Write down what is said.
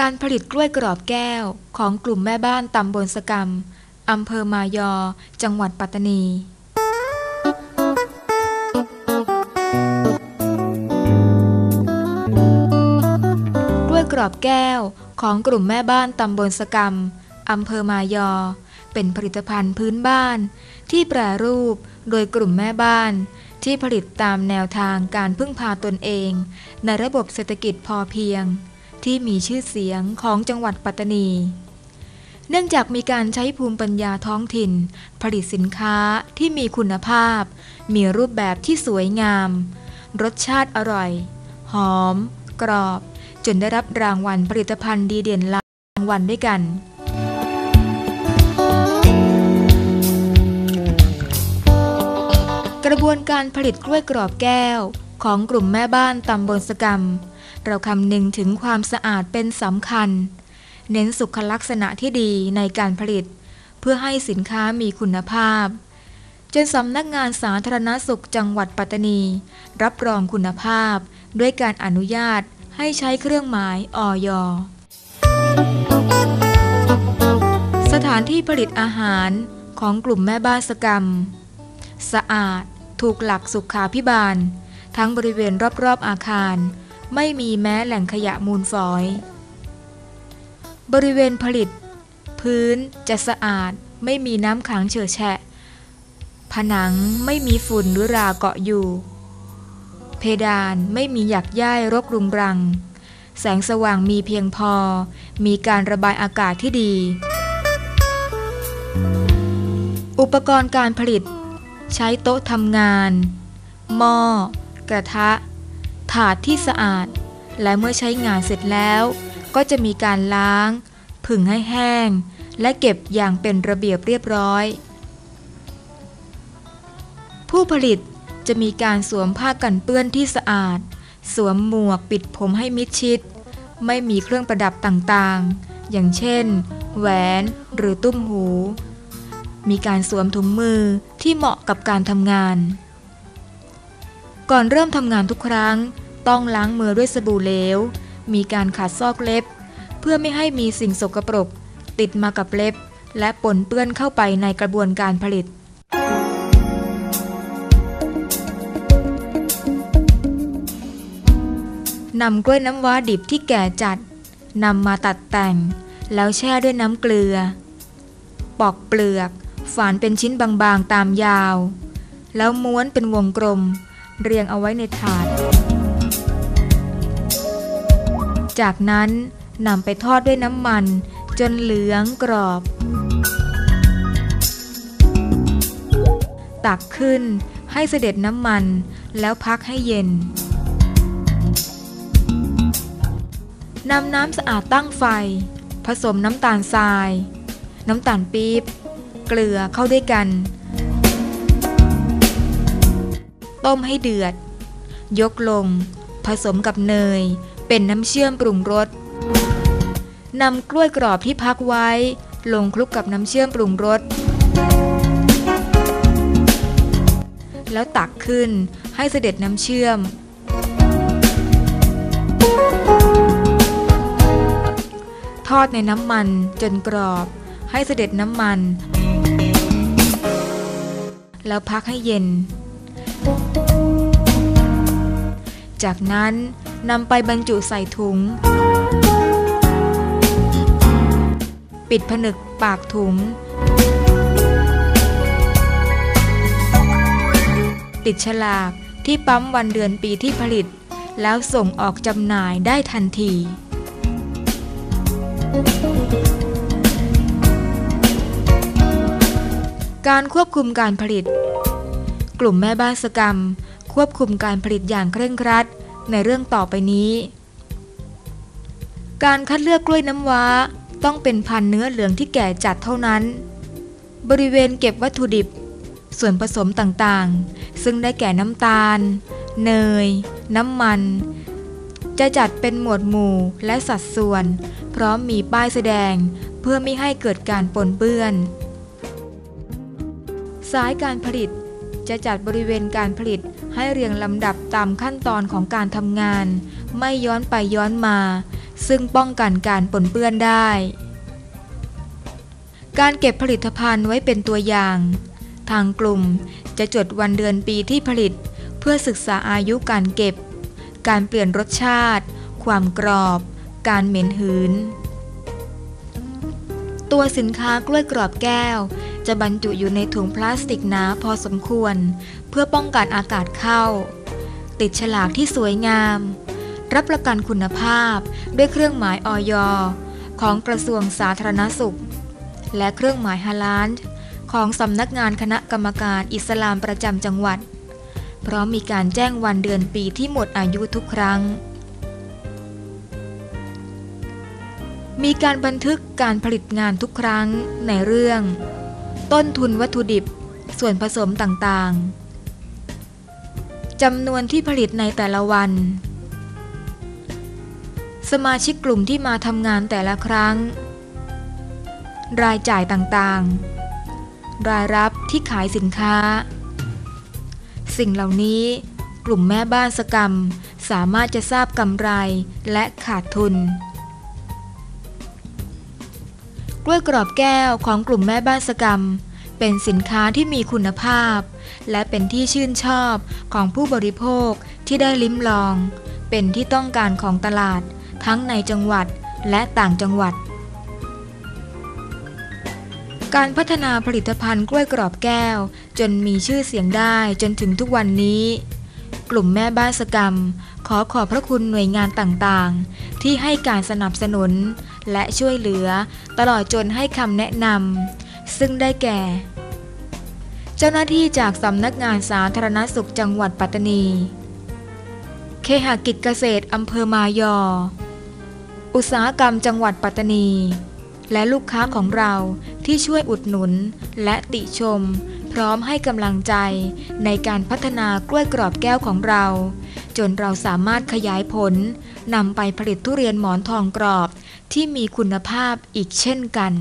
การผลิตกล้วยกรอบแก้วของกลุ่มแม่บ้านตำบลสกรรมอำเภอมายอ จังหวัดปัตตานีกล้วยกรอบแก้วของกลุ่มแม่บ้านตำบลสกรรมอำเภอมายอ เป็นผลิตภัณฑ์พื้นบ้าน ที่แปรรูปโดยกลุ่มแม่บ้าน ที่ผลิตตามแนวทางการพึ่งพาตนเอง ในระบบเศรษฐกิจพอเพียง ที่มีชื่อเสียงของจังหวัดปัตตานี เนื่องจากมีการใช้ภูมิปัญญาท้องถิ่น ผลิตสินค้าที่มีคุณภาพ มีรูปแบบที่สวยงาม รสชาติอร่อย หอม กรอบ จนได้รับรางวัลผลิตภัณฑ์ดีเด่นหลายรางวัลด้วยกันกระบวนการผลิตกล้วยกรอบแก้ว ของกลุ่มแม่บ้านตำบลสกรรม เราคำนึงถึงความสะอาดเป็นสำคัญ เน้นสุขลักษณะที่ดีในการผลิต เพื่อให้สินค้ามีคุณภาพ จนสำนักงานสาธารณสุขจังหวัดปัตตานี รับรองคุณภาพ ด้วยการอนุญาตให้ใช้เครื่องหมายออยสถานที่ผลิตอาหารของกลุ่มแม่บ้านสกรรม สะอาด ถูกหลักสุขาพิบาล ทั้งบริเวณรอบๆอาคาร ไม่มีแม้แหล่งขยะมูลฝอย บริเวณผลิต พื้นจะสะอาด ไม่มีน้ำขังเฉอะแฉะ ผนังไม่มีฝุ่นหรือราเกาะอยู่ เพดานไม่มีหยักย่ายรกรุงรัง แสงสว่างมีเพียงพอ มีการระบายอากาศที่ดี อุปกรณ์การผลิต ใช้โต๊ะทำงาน หม้อกระทะ ถาดที่สะอาด และเมื่อใช้งานเสร็จแล้ว ก็จะมีการล้าง ผึ่งให้แห้ง และเก็บอย่างเป็นระเบียบเรียบร้อย ผู้ผลิตจะมีการสวมผ้ากันเปื้อนที่สะอาด สวมหมวกปิดผมให้มิดชิด ไม่มีเครื่องประดับต่างๆ อย่างเช่น แหวนหรือตุ้มหู มีการสวมถุงมือที่เหมาะกับการทำงาน ก่อนเริ่มทำงานทุกครั้ง ต้องล้างมือด้วยสบู่เหลว มีการขัดซอกเล็บ เพื่อไม่ให้มีสิ่งสกปรก ติดมากับเล็บ และปนเปื้อนเข้าไปในกระบวนการผลิต นำกล้วยน้ำว้าดิบที่แก่จัดนำมาตัดแต่ง แล้วแช่ด้วยน้ำเกลือ ปอกเปลือก ฝานเป็นชิ้นบางๆตามยาว แล้วม้วนเป็นวงกลม เรียงเอาไว้ในถาด จากนั้นนำไปทอดด้วยน้ำมัน จนเหลืองกรอบ ตักขึ้นให้เสด็จน้ำมันแล้วพักให้เย็นนำน้ำสะอาดตั้งไฟ ผสมน้ำตาลทราย น้ำตาลปี๊บ เกลือเข้าด้วยกัน ต้มให้เดือด ยกลง ผสมกับเนย เป็นน้ำเชื่อมปรุงรสนำกล้วยกรอบที่พักไว้ ลงคลุกกับน้ำเชื่อมปรุงรสแล้วตักขึ้นให้เสด็จน้ำเชื่อม ทอดในน้ำมันจนกรอบ ให้เสด็จน้ำมัน แล้วพักให้เย็น จากนั้น นำไปบรรจุใส่ถุง ปิดผนึกปากถุง ติดฉลากที่ปั๊มวันเดือนปีที่ผลิต แล้วส่งออกจำหน่ายได้ทันทีการควบคุมการผลิต กลุ่มแม่บ้านสกรรม ควบคุมการผลิตอย่างเคร่งครัด ในเรื่องต่อไปนี้ การคัดเลือกกล้วยน้ำว้าต้องเป็นพันธุ์เนื้อเหลืองที่แก่จัดเท่านั้น บริเวณเก็บวัตถุดิบ ส่วนผสมต่างๆ ซึ่งได้แก่น้ำตาล เนย น้ำมัน จะจัดเป็นหมวดหมู่และสัดส่วน พร้อมมีป้ายแสดงเพื่อไม่ให้เกิดการปนเปื้อน สายการผลิต จะจัดบริเวณการผลิตให้เรียงลำดับตามขั้นตอนของการทำงาน ไม่ย้อนไปย้อนมา ซึ่งป้องกันการปนเปื้อนได้ การเก็บผลิตภัณฑ์ไว้เป็นตัวอย่าง ทางกลุ่มจะจดวันเดือนปีที่ผลิต เพื่อศึกษาอายุการเก็บ การเปลี่ยนรสชาติ ความกรอบ การเหม็นหืน ตัวสินค้ากล้วยกรอบแก้ว จะบรรจุอยู่ในถุงพลาสติกหนาพอสมควร เพื่อป้องกันอากาศเข้า ติดฉลากที่สวยงาม รับประกันคุณภาพด้วยเครื่องหมายออยของกระทรวงสาธารณสุข และเครื่องหมายฮาลาลของสำนักงานคณะกรรมการอิสลามประจำจังหวัด เพราะมีการแจ้งวันเดือนปีที่หมดอายุทุกครั้ง มีการบันทึกการผลิตงานทุกครั้งในเรื่อง ต้นทุนวัตถุดิบ ส่วนผสมต่างๆจำนวนที่ผลิตในแต่ละวัน สมาชิกกลุ่มที่มาทำงานแต่ละครั้ง รายจ่ายต่างๆ รายรับที่ขายสินค้า สิ่งเหล่านี้กลุ่มแม่บ้านสกรรมสามารถจะทราบกำไรและขาดทุน กล้วยกรอบแก้วของกลุ่มแม่บ้านสกรรม เป็นสินค้าที่มีคุณภาพ และเป็นที่ชื่นชอบของผู้บริโภคที่ได้ลิ้มลอง เป็นที่ต้องการของตลาด ทั้งในจังหวัดและต่างจังหวัด การพัฒนาผลิตภัณฑ์กล้วยกรอบแก้ว จนมีชื่อเสียงได้จนถึงทุกวันนี้ กลุ่มแม่บ้านสกรรม ขอขอบพระคุณหน่วยงานต่างๆ ที่ให้การสนับสนุน และช่วยเหลือตลอดจนให้คำแนะนำซึ่งได้แก่ เจ้าหน้าที่จากสำนักงานสาธารณสุขจังหวัดปัตตานี เคหกิจเกษตรอำเภอมายอ อุตสาหกรรมจังหวัดปัตตานี และลูกค้าของเราที่ช่วยอุดหนุนและติชม พร้อมให้กำลังใจในการพัฒนากล้วยกรอบแก้วของเรา จนเราสามารถขยายผลนำไปผลิตทุเรียนหมอนทองกรอบที่มีคุณภาพอีกเช่นกัน